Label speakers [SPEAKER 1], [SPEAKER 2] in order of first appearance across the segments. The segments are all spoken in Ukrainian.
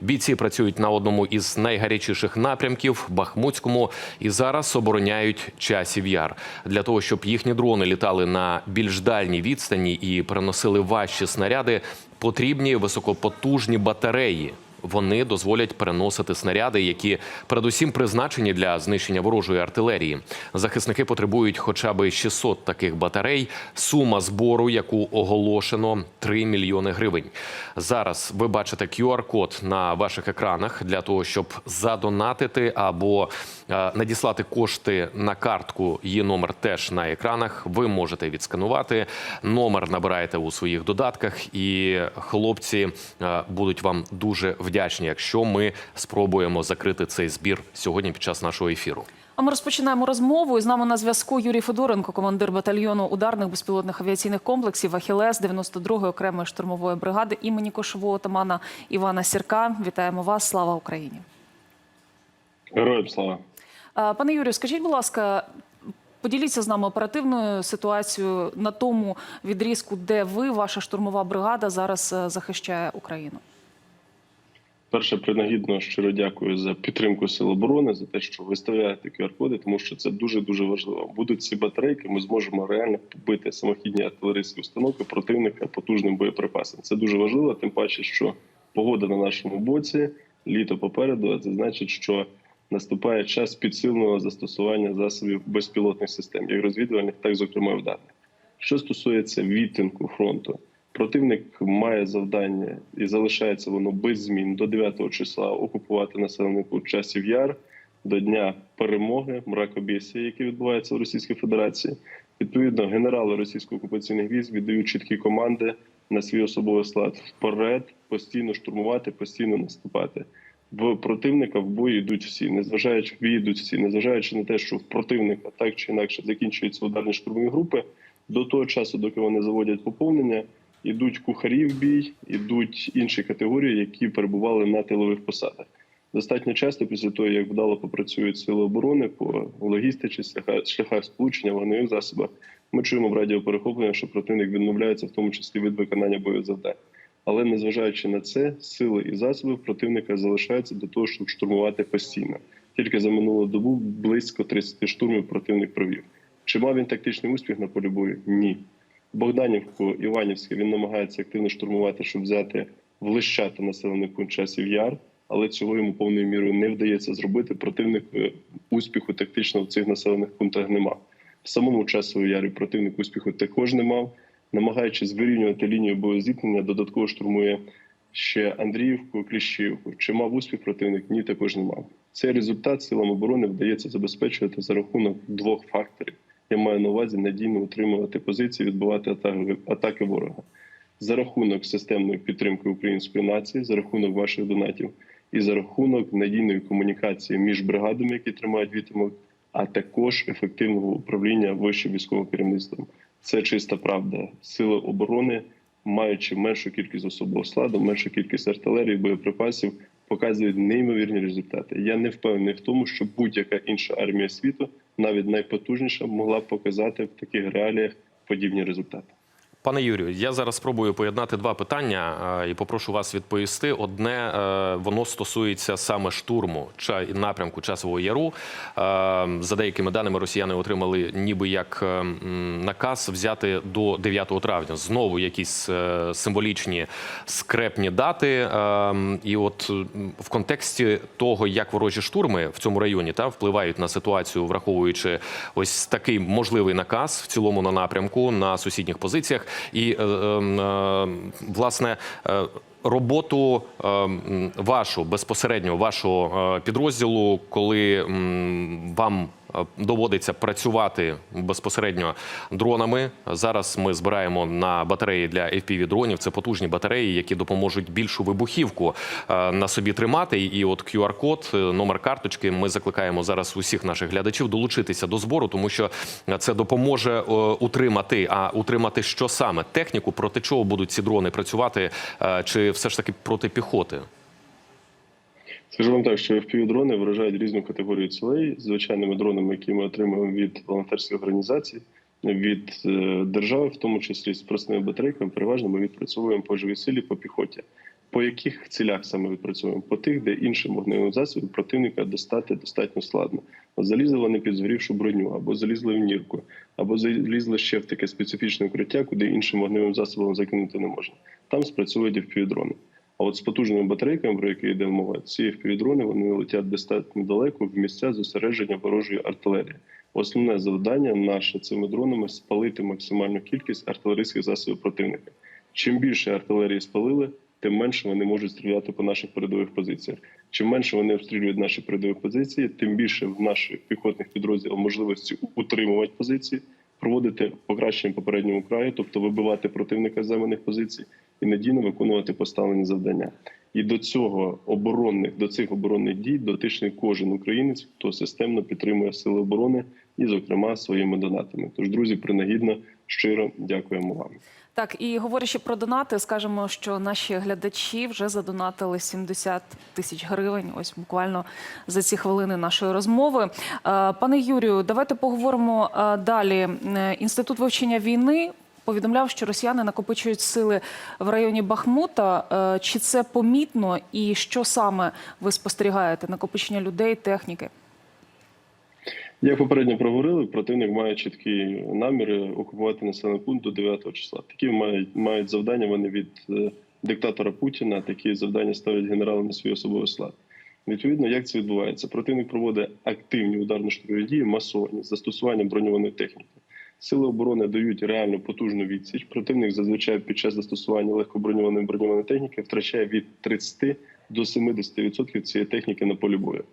[SPEAKER 1] Бійці працюють на одному із найгарячіших напрямків Бахмутському і зараз обороняють часів яр для того, щоб їхні дрони літали на більш дальній відстані і переносили важчі снаряди. Потрібні високопотужні батареї. Вони дозволять переносити снаряди, які передусім призначені для знищення ворожої артилерії. Захисники потребують хоча б 600 таких батарей. Сума збору, яку оголошено 3 мільйони гривень. Зараз ви бачите QR-код на ваших екранах для того, щоб задонатити або е, надіслати кошти на картку. Її номер теж на екранах. Ви можете відсканувати. Номер набираєте у своїх додатках, і хлопці е, будуть вам дуже вдячні, якщо ми спробуємо закрити цей збір сьогодні під час нашого ефіру.
[SPEAKER 2] А ми розпочинаємо розмову. І з нами на зв'язку Юрій Федоренко, командир батальйону ударних безпілотних авіаційних комплексів Ахілес 92-ї окремої штурмової бригади імені кошового отамана Івана Сірка. Вітаємо вас! Слава Україні!
[SPEAKER 3] Героям слава.
[SPEAKER 2] Пане Юрію, скажіть, будь ласка, поділіться з нами оперативною ситуацією на тому відрізку, де ви, ваша штурмова бригада, зараз е, захищає Україну.
[SPEAKER 3] Перше, принагідно щиро дякую за підтримку Сил оборони, за те, що виставляєте QR-коди, тому що це дуже дуже важливо. Будуть ці батарейки, ми зможемо реально побити самохідні артилерійські установки противника потужним боєприпасом. Це дуже важливо, тим паче, що погода на нашому боці, літо попереду. а Це значить, що наступає час підсиленого застосування засобів безпілотних систем, як розвідувальних, так зокрема і ударних. Що стосується відтинку фронту, противник має завдання і залишається воно без змін до 9 числа окупувати населений пункт часів яр до дня перемоги мракобєсія, яке відбувається в Російській Федерації. Відповідно, генерали російсько-окупаційних військ віддають чіткі команди на свій особовий склад вперед, постійно штурмувати, постійно наступати. В противника в бої йдуть всі, незважаючи в бій йдуть всі, незважаючи на те, що в противника так чи інакше закінчуються ударні штурмові групи. До того часу, доки вони заводять поповнення, ідуть кухарі в бій, ідуть інші категорії, які перебували на тилових посадах. Достатньо часто після того, як вдало попрацюють сили оборони по логістиці, шляхах, сполучення, вогневих засобах, ми чуємо в радіоперехоплення, що противник відмовляється, в тому числі від виконання бойових завдань. Але незважаючи на це, сили і засоби противника залишаються для того, щоб штурмувати постійно. Тільки за минулу добу близько 30 штурмів противник провів. Чи мав він тактичний успіх на полі бою? Ні. Богданівку, Іванівське він намагається активно штурмувати, щоб взяти влищати населений пункт часів яр, але цього йому повною мірою не вдається зробити. Противник е, успіху тактичного в цих населених пунктах не мав. В самому часовому ярі противник успіху також не мав, намагаючись вирівнювати лінію боєзіткнення, додатково штурмує ще Андріївку, Кліщівку. Чи мав успіх противник? Ні, також не мав. Цей результат силам оборони вдається забезпечувати за рахунок двох факторів. Я маю на увазі надійно утримувати позиції, відбувати атаки, ворога за рахунок системної підтримки української нації, за рахунок ваших донатів і за рахунок надійної комунікації між бригадами, які тримають вітимок, а також ефективного управління вищим військовим керівництвом. Це чиста правда. Сили оборони, маючи меншу кількість особового складу, меншу кількість артилерії, боєприпасів, показують неймовірні результати. Я не впевнений в тому, що будь-яка інша армія світу, навіть найпотужніша, могла б показати в таких реаліях подібні результати.
[SPEAKER 1] Пане Юрію, я зараз спробую поєднати два питання і попрошу вас відповісти. Одне е, воно стосується саме штурму напрямку часового яру. Е, За деякими даними, росіяни отримали ніби як е, наказ взяти до 9 травня. Знову якісь символічні скрепні дати. І от в контексті того, як ворожі штурми в цьому районі та впливають на ситуацію, враховуючи ось такий можливий наказ в цілому на напрямку на сусідніх позиціях. І е, е, е, власне. Роботу е, вашу безпосередньо вашого е, підрозділу, коли вам е, доводиться працювати безпосередньо дронами. Зараз ми збираємо на батареї для fpv дронів. Це потужні батареї, які допоможуть більшу вибухівку на собі тримати. І от QR-код, номер карточки. Ми закликаємо зараз усіх наших глядачів долучитися до збору, тому що це допоможе утримати. А утримати що саме техніку, проти чого будуть ці дрони працювати, чи все ж таки проти піхоти?
[SPEAKER 3] Скажу вам так, що FPV-дрони вражають різну категорію цілей звичайними дронами, які ми отримуємо від волонтерських організацій, від е, держави, в тому числі з просними батарейками. Переважно ми відпрацьовуємо по живій силі по піхоті. По яких цілях саме відпрацьовуємо? По тих, де іншим вогневим засобом противника достати достатньо складно. Залізли вони під згорівшу броню, або залізли в нірку, або залізли ще в таке специфічне укриття, куди іншим вогневим засобом закинути не можна. Там спрацьовують FPV-дрони. А от з потужними батарейками, про які йде мова, ці FPV-дрони вони летять достатньо далеко в місця зосередження ворожої артилерії. Основне завдання наше цими дронами спалити максимальну кількість артилерійських засобів противника. Чим більше артилерії спалили, тим менше вони можуть стріляти по наших передових позиціях. Чим менше вони обстрілюють наші передові позиції, тим більше в наших піхотних підрозділах можливості утримувати позиції, проводити покращення попередньому краю, тобто вибивати противника з займаних позицій і надійно виконувати поставлені завдання. І до цього оборонних до цих оборонних дій дотичний кожен українець, хто системно підтримує сили оборони, і, зокрема, своїми донатами. Тож, друзі, принагідно щиро дякуємо вам.
[SPEAKER 2] Так, і говорячи про донати, скажемо, що наші глядачі вже задонатили 70 тисяч гривень. Ось буквально за ці хвилини нашої розмови. Е, Пане Юрію, давайте поговоримо е, далі. Е, Інститут вивчення війни. Повідомляв, що росіяни накопичують сили в районі Бахмута. Чи це помітно, і що саме ви спостерігаєте? Накопичення людей, техніки?
[SPEAKER 3] Як попередньо проговорили, противник має чіткі наміри окупувати населений пункт до 9 числа. Такі мають мають завдання. Вони від е, диктатора Путіна. Такі завдання ставлять генерали на свій особовий склад. Відповідно, як це відбувається? Противник проводить активні ударно-штурмові дії, масовані з застосуванням броньованої техніки. Сили оборони дають реально потужну відсіч. Противник зазвичай під час застосування легкоброньованої броньованої техніки втрачає від 30 до 70% цієї техніки на полі бою.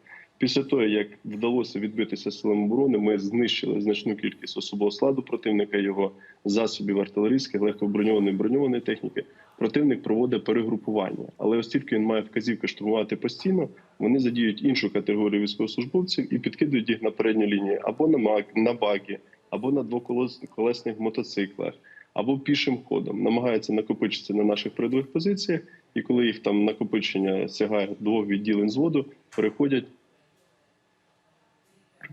[SPEAKER 3] Після того, як вдалося відбитися силам оборони, ми знищили значну кількість особового складу противника, його засобів артилерійських, легкоброньованої броньованої техніки. Противник проводить перегрупування, але оскільки він має вказівки штурмувати постійно, вони задіють іншу категорію військовослужбовців і підкидують їх на передню лінію або на мак, на баги, або на двоколесних мотоциклах, або пішим ходом. Намагаються накопичитися на наших передових позиціях, і коли їх там накопичення сягає двох відділень зводу, переходять.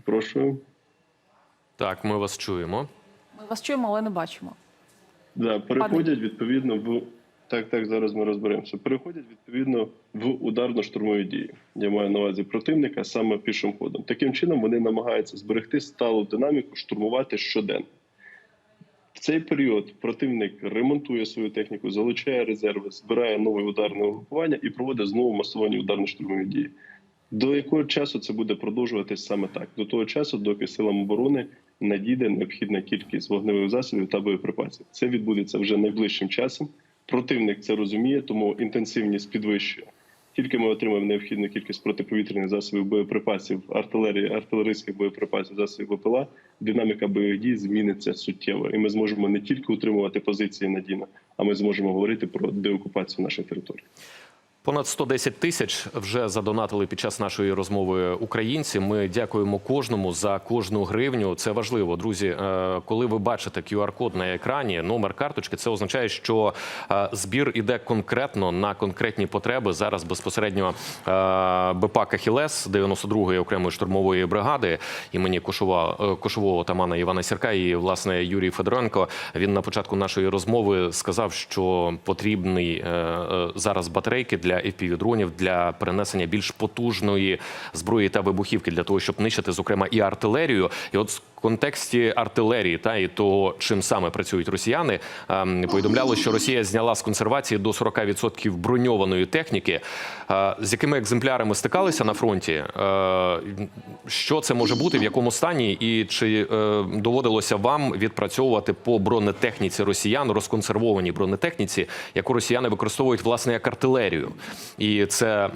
[SPEAKER 3] Прошу.
[SPEAKER 1] Так, ми вас чуємо.
[SPEAKER 2] Ми вас чуємо, але не бачимо.
[SPEAKER 3] Да, переходять відповідно в так, так зараз ми розберемося. Переходять відповідно в ударно-штурмові дії. Я маю на увазі противника саме пішим ходом. Таким чином вони намагаються зберегти сталу динаміку, штурмувати щоденно. В цей період противник ремонтує свою техніку, залучає резерви, збирає нове ударне угрупування і проводить знову масовані ударно-штурмові дії. До якого часу це буде продовжуватись саме так? До того часу, доки силам оборони надійде необхідна кількість вогневих засобів та боєприпасів. Це відбудеться вже найближчим часом. Противник це розуміє, тому інтенсивність підвищує. Тільки ми отримаємо необхідну кількість протиповітряних засобів боєприпасів, артилерії, артилерійських боєприпасів, засобів ВПЛА, динаміка бойових дій зміниться суттєво, і ми зможемо не тільки утримувати позиції надійно, а ми зможемо говорити про деокупацію наших територій.
[SPEAKER 1] Понад 110 тисяч вже задонатили під час нашої розмови українці. Ми дякуємо кожному за кожну гривню. Це важливо, друзі. Е, Коли ви бачите QR-код на екрані, номер карточки, це означає, що е, збір іде конкретно на конкретні потреби. Зараз безпосередньо е, БПАК «Ахілес» 92-ї окремої штурмової бригади імені Кошова кошового отамана Івана Сірка і власне Юрій Федоренко. Він на початку нашої розмови сказав, що потрібний е, зараз батарейки для FPV-дронів для перенесення більш потужної зброї та вибухівки для того, щоб нищити, зокрема, і артилерію. І от в контексті артилерії та і того, чим саме працюють росіяни, ем, повідомляли, що Росія зняла з консервації до 40% броньованої техніки. Е, З якими екземплярами стикалися на фронті? Е, Що це може бути, в якому стані, і чи е, доводилося вам відпрацьовувати по бронетехніці росіян, розконсервованій бронетехніці, яку росіяни використовують власне як артилерію? І це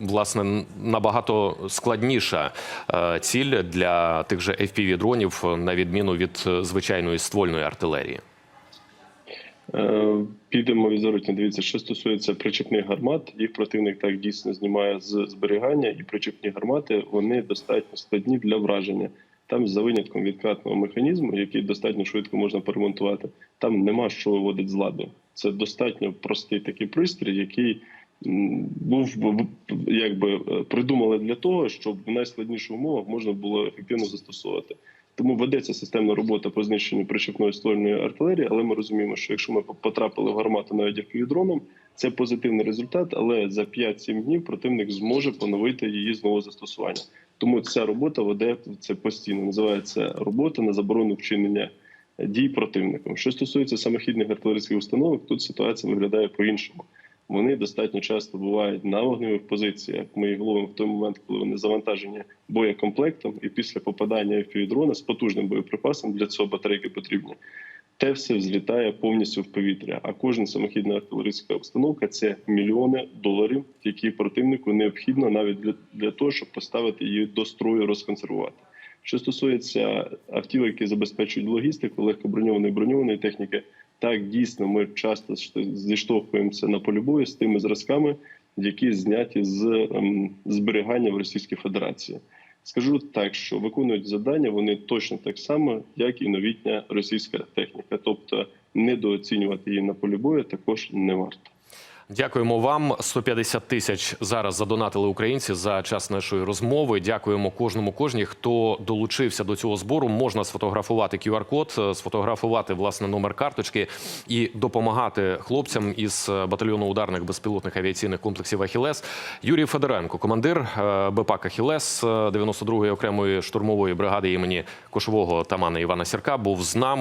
[SPEAKER 1] власне набагато складніша е, ціль для тих же FPV-дронів, на відміну від е, звичайної ствольної артилерії.
[SPEAKER 3] Е, Підемо відзоротні. Дивіться, що стосується причепних гармат, їх противник так дійсно знімає з зберігання, і причепні гармати вони достатньо складні для враження. Там за винятком відкатного механізму, який достатньо швидко можна поремонтувати, там нема що виводити з ладу. Це достатньо простий такий пристрій, який був якби е, придумали для того, щоб в найскладніших умовах можна було ефективно застосовувати. Тому ведеться системна робота по знищенню причепної ствольної артилерії, але ми розуміємо, що якщо ми потрапили в гармату навіть як дроном, Це позитивний результат, але за 5-7 днів противник зможе поновити її знову застосування. Тому ця робота веде це постійно. Називається робота на заборону вчинення дій противником. Що стосується самохідних артилерійських установок, тут ситуація виглядає по-іншому. Вони достатньо часто бувають на вогневих позиціях. Ми їх ловимо в той момент, коли вони завантажені боєкомплектом, і після попадання FPV-дрона з потужним боєприпасом для цього батарейки потрібні. Те все взлітає повністю в повітря. А кожна самохідна артилерійська установка це мільйони доларів, які противнику необхідно навіть для, для того, щоб поставити її до строю, розконсервувати. Що стосується автівок, які забезпечують логістику, легкоброньованої броньованої техніки, так дійсно ми часто зіштовхуємося на полі бою з тими зразками, які зняті з ем, зберігання в Російській Федерації. Скажу так, що виконують завдання вони точно так само, як і новітня російська техніка. Тобто недооцінювати її на полі бою також не варто.
[SPEAKER 1] Дякуємо вам. 150 тисяч зараз задонатили українці за час нашої розмови. Дякуємо кожному кожній, хто долучився до цього збору. Можна сфотографувати QR-код, е, сфотографувати власне номер карточки і допомагати хлопцям із е, батальйону ударних безпілотних авіаційних комплексів Ахілес. Юрій Федоренко, командир е, БПАК Ахілес 92-ї окремої штурмової бригади імені кошового тамана Івана Сірка, був з нами.